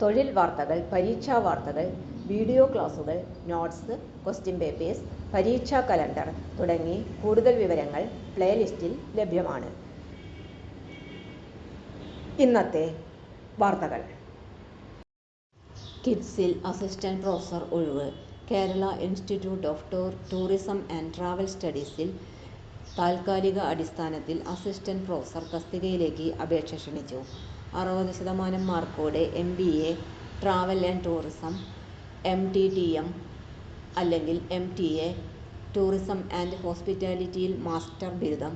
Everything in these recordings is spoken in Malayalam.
തൊഴിൽ വാർത്തകൾ പരീക്ഷാ വാർത്തകൾ വീഡിയോ ക്ലാസുകൾ നോട്ട്സ് ക്വസ്റ്റ്യൻ പേപ്പേഴ്സ് പരീക്ഷാ കലണ്ടർ തുടങ്ങി കൂടുതൽ വിവരങ്ങൾ പ്ലേലിസ്റ്റിൽ ലഭ്യമാണ്. ഇന്നത്തെ വാർത്തകൾ. കിഡ്സിൽ അസിസ്റ്റന്റ് പ്രൊഫസർ ഒഴിവ്. Kerala institute of tour tourism and travel സ്റ്റഡീസിൽ താൽക്കാലിക അടിസ്ഥാനത്തിൽ അസിസ്റ്റന്റ് പ്രൊഫസർ തസ്തികയിലേക്ക് അപേക്ഷ ക്ഷണിച്ചു. അറുപത് ശതമാനം മാർക്കോടെ M B A travel and tourism M T T M അല്ലെങ്കിൽ M T A tourism and ഹോസ്പിറ്റാലിറ്റിയിൽ master ബിരുദം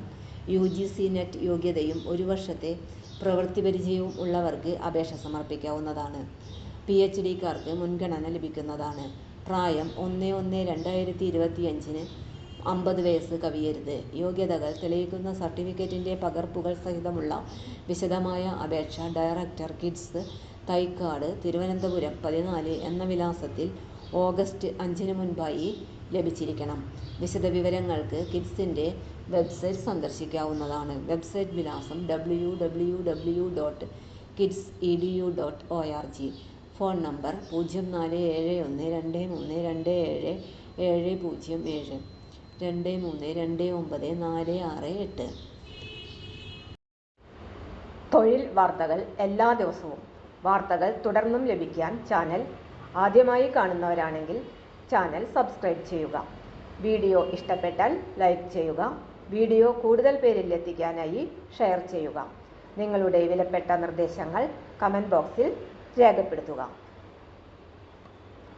യു ജി സി നെറ്റ് യോഗ്യതയും ഒരു വർഷത്തെ പ്രവൃത്തി പരിചയവും ഉള്ളവർക്ക് അപേക്ഷ സമർപ്പിക്കാവുന്നതാണ്. പി എച്ച് ഡിക്കാർക്ക് മുൻഗണന ലഭിക്കുന്നതാണ്. പ്രായം ഒന്ന് ഒന്ന് രണ്ടായിരത്തി ഇരുപത്തിയഞ്ചിന് അമ്പത് വയസ്സ് കവിയരുത്. യോഗ്യതകൾ തെളിയിക്കുന്ന സർട്ടിഫിക്കറ്റിന്റെ പകർപ്പുകൾ സഹിതമുള്ള വിശദമായ അപേക്ഷ ഡയറക്ടർ കിഡ്സ് തൈക്കാട് തിരുവനന്തപുരം പതിനാല് എന്ന വിലാസത്തിൽ ഓഗസ്റ്റ് അഞ്ചിന് മുൻപായി ലഭിച്ചിരിക്കണം. വിശദ വിവരങ്ങൾക്ക് കിഡ്സിന്റെ വെബ്സൈറ്റ് സന്ദർശിക്കാവുന്നതാണ്. വെബ്സൈറ്റ് വിലാസം W W W dot KITTS E D U dot O R G phone number പൂജ്യം നാല് ഏഴ് ഒന്ന് രണ്ട് മൂന്ന് രണ്ട് ഏഴ് ഏഴ് പൂജ്യം ഏഴ്. രണ്ട് മൂന്ന് രണ്ട് ഒമ്പത് നാല് ആറ് എട്ട്. തൊഴിൽ വാർത്തകൾ എല്ലാ ദിവസവും. വാർത്തകൾ തുടർന്നും ലഭിക്കാൻ ചാനൽ ആദ്യമായി കാണുന്നവരാണെങ്കിൽ ചാനൽ സബ്സ്ക്രൈബ് ചെയ്യുക. വീഡിയോ ഇഷ്ടപ്പെട്ടാൽ ലൈക്ക് ചെയ്യുക. വീഡിയോ കൂടുതൽ പേരിൽ എത്തിക്കാനായി ഷെയർ ചെയ്യുക. നിങ്ങളുടെ വിലപ്പെട്ട നിർദ്ദേശങ്ങൾ കമന്റ് ബോക്സിൽ രേഖപ്പെടുത്തുക.